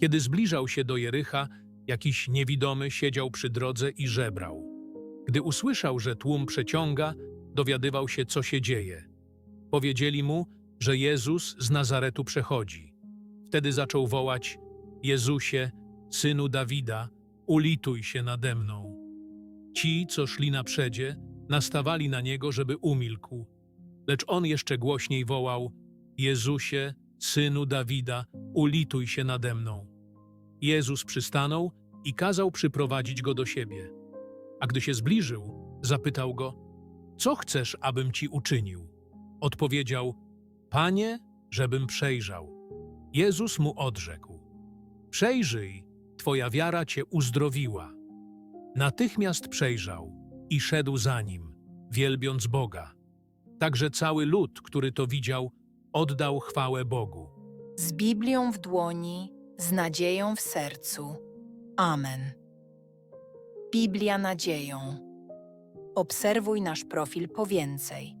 Kiedy zbliżał się do Jericha, jakiś niewidomy siedział przy drodze i żebrał. Gdy usłyszał, że tłum przeciąga, dowiadywał się, co się dzieje. Powiedzieli mu, że Jezus z Nazaretu przechodzi. Wtedy zaczął wołać: Jezusie, synu Dawida, ulituj się nade mną. Ci, co szli na nastawali na niego, żeby umilkł. Lecz on jeszcze głośniej wołał: Jezusie, synu Dawida, ulituj się nade mną. Jezus przystanął i kazał przyprowadzić go do siebie. A gdy się zbliżył, zapytał go: Co chcesz, abym ci uczynił? Odpowiedział: Panie, żebym przejrzał. Jezus mu odrzekł: Przejrzyj, twoja wiara cię uzdrowiła. Natychmiast przejrzał i szedł za nim, wielbiąc Boga. Także cały lud, który to widział, oddał chwałę Bogu. Z Biblią w dłoni, z nadzieją w sercu. Amen. Biblia nadzieją. Obserwuj nasz profil po więcej.